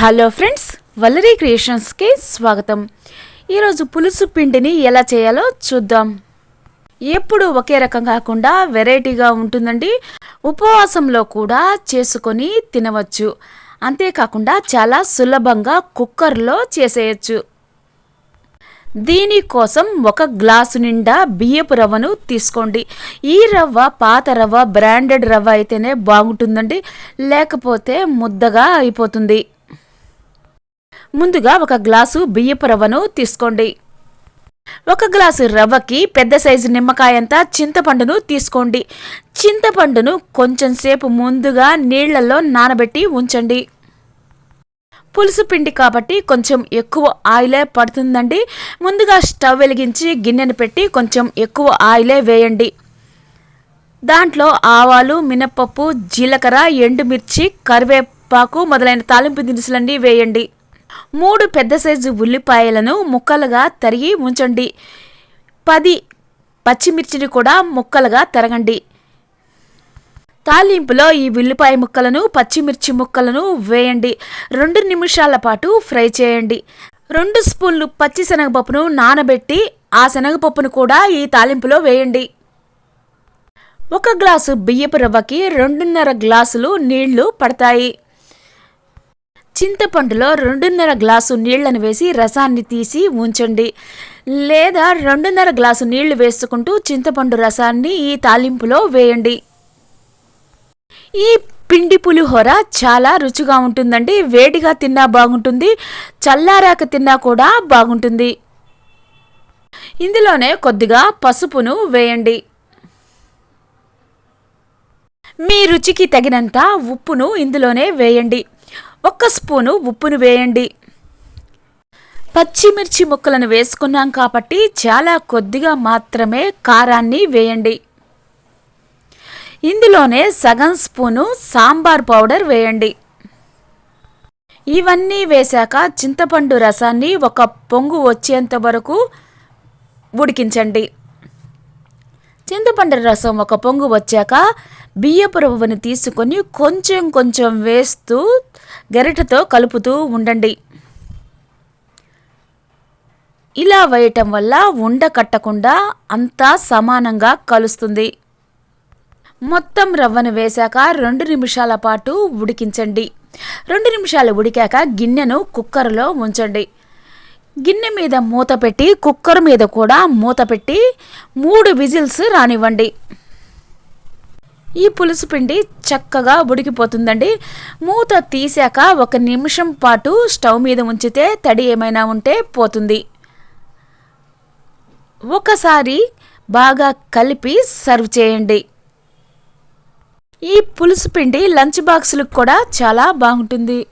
Hello friends Vallari క్రియేషన్స్కి స్వాగతం. ఈరోజు పులుసు పిండిని ఎలా చేయాలో చూద్దాం. ఎప్పుడు ఒకే రకం కాకుండా వెరైటీగా ఉంటుందండి. ఉపవాసంలో కూడా చేసుకొని తినవచ్చు. అంతేకాకుండా చాలా సులభంగా కుక్కర్లో చేసేయచ్చు. దీనికోసం ఒక గ్లాసు నిండా బియ్యపు రవ్వను తీసుకోండి. ఈ రవ్వ పాత రవ్వ బ్రాండెడ్ రవ్వ అయితేనే బాగుంటుందండి. లేకపోతే ముద్దగా అయిపోతుంది. ముందుగా ఒక గ్లాసు బియ్యపు రవ్వను తీసుకోండి. ఒక గ్లాసు రవ్వకి పెద్ద సైజు నిమ్మకాయంత చింతపండును తీసుకోండి. చింతపండును కొంచెం సేపు ముందుగా నీళ్ళలో నానబెట్టి ఉంచండి. పులుసు పిండి కాబట్టి కొంచెం ఎక్కువ ఆయిలే పడుతుందండి. ముందుగా స్టవ్ వెలిగించి గిన్నెను పెట్టి కొంచెం ఎక్కువ ఆయిలే వేయండి. దాంట్లో ఆవాలు మినప్పప్పు జీలకర్ర ఎండుమిర్చి కరివేపాకు మొదలైన తాలింపు దినుసులన్నీ వేయండి. మూడు పెద్ద సైజు ఉల్లిపాయలను ముక్కలుగా తరిగి ఉంచండి. పది పచ్చిమిర్చిని కూడా ముక్కలుగా తరగండి. తాలింపులో ఈ ఉల్లిపాయ ముక్కలను పచ్చిమిర్చి ముక్కలను వేయండి. రెండు నిమిషాల పాటు ఫ్రై చేయండి. రెండు స్పూన్లు పచ్చి శనగపప్పును నానబెట్టి ఆ శనగపప్పును కూడా ఈ తాలింపులో వేయండి. ఒక గ్లాసు బియ్యపు రవ్వకి రెండున్నర గ్లాసులు నీళ్ళు పడతాయి. చింతపండులో రెండున్నర గ్లాసు నీళ్ళను వేసి రసాన్ని తీసి ఉంచండి. లేదా రెండున్నర గ్లాసు నీళ్ళు వేసుకుంటూ చింతపండు రసాన్ని ఈ తాలింపులో వేయండి. ఈ పిండి పులిహోర చాలా రుచిగా ఉంటుందండి. వేడిగా తిన్నా బాగుంటుంది. చల్లారాక తిన్నా కూడా బాగుంటుంది. ఇందులోనే కొద్దిగా పసుపును వేయండి. మీ రుచికి తగినంత ఉప్పును ఇందులోనే వేయండి. ఒక్క స్పూను ఉప్పును వేయండి. పచ్చిమిర్చి ముక్కలను వేసుకున్నాం కాబట్టి చాలా కొద్దిగా మాత్రమే కారాన్ని వేయండి. ఇందులోనే సగం స్పూను సాంబార్ పౌడర్ వేయండి. ఇవన్నీ వేశాక చింతపండు రసాన్ని ఒక పొంగు వచ్చేంత వరకు ఉడికించండి. చింతపండు రసం ఒక పొంగు వచ్చాక బియ్యపు రవ్వను తీసుకొని కొంచెం కొంచెం వేస్తూ గరిటతో కలుపుతూ ఉండండి. ఇలా వేయటం వల్ల ఉండ కట్టకుండా అంతా సమానంగా కలుస్తుంది. మొత్తం రవ్వను వేశాక రెండు నిమిషాల పాటు ఉడికించండి. రెండు నిమిషాలు ఉడికాక గిన్నెను కుక్కర్లో ఉంచండి. గిన్నె మీద మూత పెట్టి కుక్కర్ మీద కూడా మూత పెట్టి మూడు విజిల్స్ రానివ్వండి. ఈ పులుసు పిండి చక్కగా ఉడికిపోతుందండి. మూత తీసాక ఒక నిమిషం పాటు స్టవ్ మీద ఉంచితే తడి ఏమైనా ఉంటే పోతుంది. ఒకసారి బాగా కలిపి సర్వ్ చేయండి. ఈ పులుసు పిండి లంచ్ బాక్సులకు కూడా చాలా బాగుంటుంది.